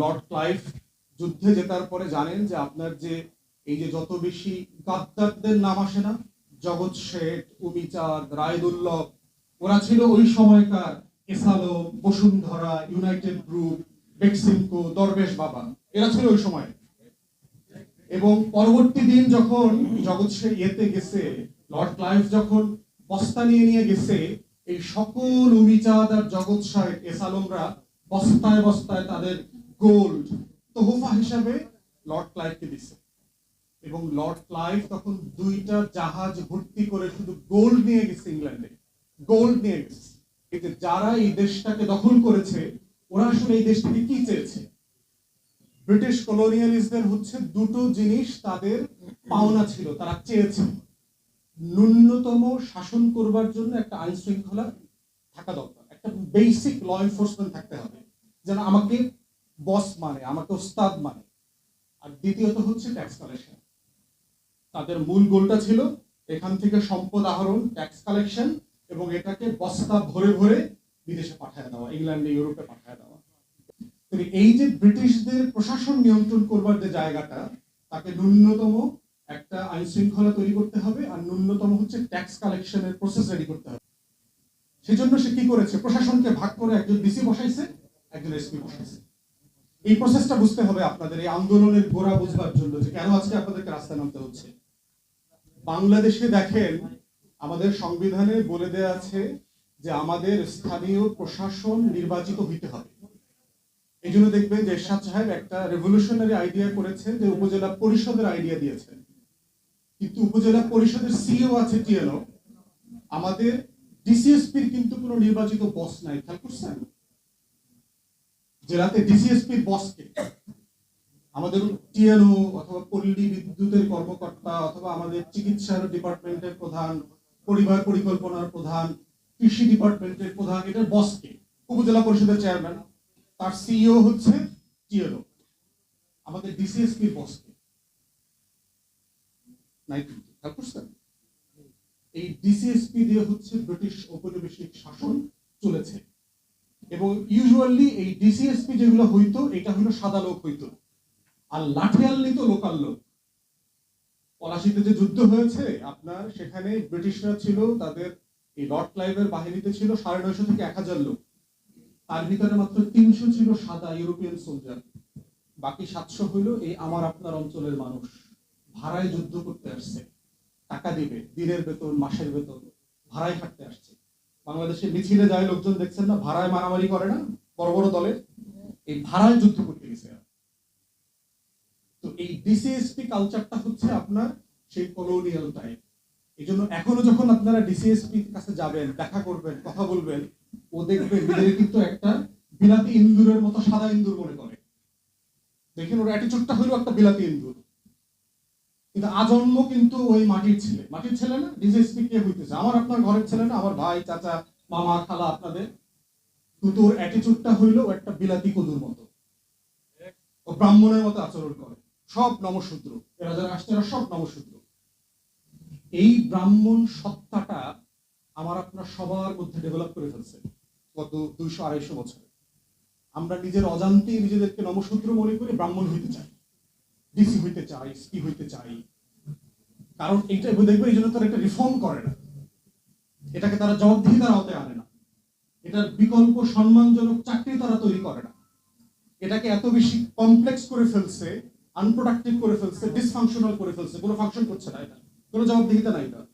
Lord Clive যুদ্ধে জেতার পরে জানেন যে আপনার যে এই যে যত বেশি গাদ্দারদের নাম আসে না, জগৎ শেঠ, উমিচাঁদ, রায়দুল্লভ, ওরা ছিল ওই সময়কার এসালো বসুন্ধরা, ইউনাইটেড গ্রুপ বেক্সিমকো দরবেশ বাবা, এরা ছিল ওই সময়। এবং পরবর্তী দিন যখন জগৎ শেঠ ইয়েতে গেছে, লর্ড ক্লাইভ যখন বস্তা নিয়ে নিয়ে গেছে, এই সকল উমিচাঁদ আর জগৎ শেঠ এসালমরা বস্তায় বস্তায় তাদের গোল্ড তোহফা হিসাবে লর্ড ক্লাইভকে দিছে। এবং লর্ড ক্লাইভ তখন দুইটা জাহাজ ভর্তি করে শুধু গোল্ড নিয়ে গেছে ইংল্যান্ডে গোল্ড নিয়ে গেছে। যে যারা এই দেশটাকে দখল করেছে, ওরা আসলে এই দেশ থেকে কি চেয়েছে? ব্রিটিশ কলোনিয়ালিস্টদের হচ্ছে দুটো জিনিস তাদের পাওনা ছিল, তারা চেয়েছে। ন্যূনতম শাসন করবার জন্য একটা আইন শৃঙ্খলা থাকা দরকার। একটা বেসিক ল এনফোর্সমেন্ট থাকতে হবে। যেন আমাকে বস মানে আমাকে ওস্তাদ মানে। আর দ্বিতীয়ত হচ্ছে ট্যাক্স কালেকশন তাদের মূল গোলটা ছিল এখান থেকে সম্পদ আহরণ ট্যাক্স কালেকশন এবং এটাকে বস্তা ভরে ভরে বিদেশে পাঠায় দেওয়া, ইংল্যান্ডে, ইউরোপে পাঠায় দেওয়া। এই যে ব্রিটিশদের প্রশাসন নিয়ন্ত্রণ করবার যে জায়গাটা, তাকে ন্যূনতম একটা আইন শৃঙ্খলা তৈরি করতে হবে আর ন্যূনতম হচ্ছে ট্যাক্স কালেকশনের প্রসেস রেডি করতে হবে। সেজন্য সে কি করেছে? প্রশাসনকে ভাগ করে একজন ডিসি বসাইছে, একজন এসপি বসাইছে। এই প্রসেসটা বুঝতে হবে আপনাদের, এই আন্দোলনের গোড়া বুঝবার জন্য যে কেন আজকে আপনাদেরকে রাস্তায় নামতে হচ্ছে। বাংলাদেশে দেখেন, আমাদের সংবিধানে বলে দেয়া আছে যে আমাদের স্থানীয় প্রশাসন নির্বাচিত হইতে হবে। এই জন্য দেখবেন যে এরশাদ সাহেব একটা রেভলিউশনারি আইডিয়া করেছেন যে উপজেলা পরিষদের আইডিয়া দিয়েছেন। কিন্তু উপজেলা পরিষদের সিও আছে টিএনও। আমাদের ডিসিএসপির কিন্তু কোনো নির্বাচিত বস নাই। খেয়াল করছেন? জেলাতে ডিসিএসপির বসকে আমাদের টিএনও অথবা পল্লী বিদ্যুতের কর্মকর্তা অথবা আমাদের চিকিৎসার ডিপার্টমেন্টের প্রধান, পরিবার পরিকল্পনার প্রধান, কৃষি ডিপার্টমেন্টের প্রধান এটার বসকে উপজেলা পরিষদের চেয়ারম্যান তার সিইও হচ্ছে টিএনও আমাদের ডিসিএসপির বসকে এই ডিসিএসপি দিয়ে হচ্ছে ব্রিটিশ ঔপনিবেশিক শাসন চলেছে। এবং ইউজুয়ালি এই ডিসিএসপি যেগুলো হইতো, এটা হলো সাদা লোক হইতো। আর লাঠিয়াল নিত লোকাল লোক। পলাশিতে যে যুদ্ধ হয়েছে, আপনার সেখানে ব্রিটিশরা ছিল, তাদের এই লর্ড ক্লাইভের বাহিনীতে ছিল সাড়ে নয়শো থেকে এক হাজার লোক। তার ভিতরে মাত্র তিনশো ছিল সাদা ইউরোপিয়ান সোলজার। বাকি সাতশো হইল এই আমার আপনার অঞ্চলের মানুষ। ভাড়ায় যুদ্ধ করতে আসছে। টাকা দিবে, দিনের বেতন, মাসের বেতন, ভাড়ায় খাটতে আসছে। বাংলাদেশে মিছিলে যায় লোকজন দেখছেন না, ভাড়ায় মারামারি করে না? বড় বড় দলের এই ভাড়ায় যুদ্ধ করতে গেছে তো এই ডিসিএসপি কালচারটা হচ্ছে আপনার সেই কলোনিয়াল টাইপ এই জন্য এখনও যখন আপনারা ডিসিএসপি কাছে যাবেন, দেখা করবেন, কথা বলবেন, ও দেখবে নিজের কিন্তু একটা বিলাতি ইন্দুরের মতো সাদা ইন্দুর মনে করে। দেখেন ওর অ্যাটিচিউডটা হলো একটা বিলাতি ইন্দুর। কিন্তু আজন্ম কিন্তু ওই মাটির ছেলে। মাটির ছেলে না ডিসিএসপি কে হইতেছে। আমার আপনার ঘরের ছেলে না, আমার ভাই, চাচা, মামা, খালা আপনাদের। কিন্তু ওর অ্যাটিচিউডটা হইল একটা বিলাতি কদুর মতো। ও ব্রাহ্মণের মতো আচরণ করে। সব নমশূদ্র। এরা যারা আসছে, এরা সব নমশূদ্র। এই ব্রাহ্মণ সত্তাটা আমার আপনার সবার মধ্যে ডেভেলপ করে ফেলছে গত দুইশো আড়াইশো বছরে। আমরা নিজের অজান্তেই নিজেদেরকে নমশূদ্র মনে করে ব্রাহ্মণ হইতে চাই। ডিসি হইতে চাই স্পি হইতে চাই কারণ এইটা দেখবে এই জন্য তারা একটা রিফর্ম করে না। এটাকে তারা জবাবদিহিতার আওতায় আনে না। এটার বিকল্প সম্মানজনক চাকরি তারা তৈরি করে না। এটাকে এত বেশি কমপ্লেক্স করে ফেলছে আনপ্রোডাক্টিভ করে ফেলছে ডিসফাংশনাল করে ফেলছে। কোনো ফাংশন করছে না এটা। কোনো জবাবদিহিতা নাই এটা।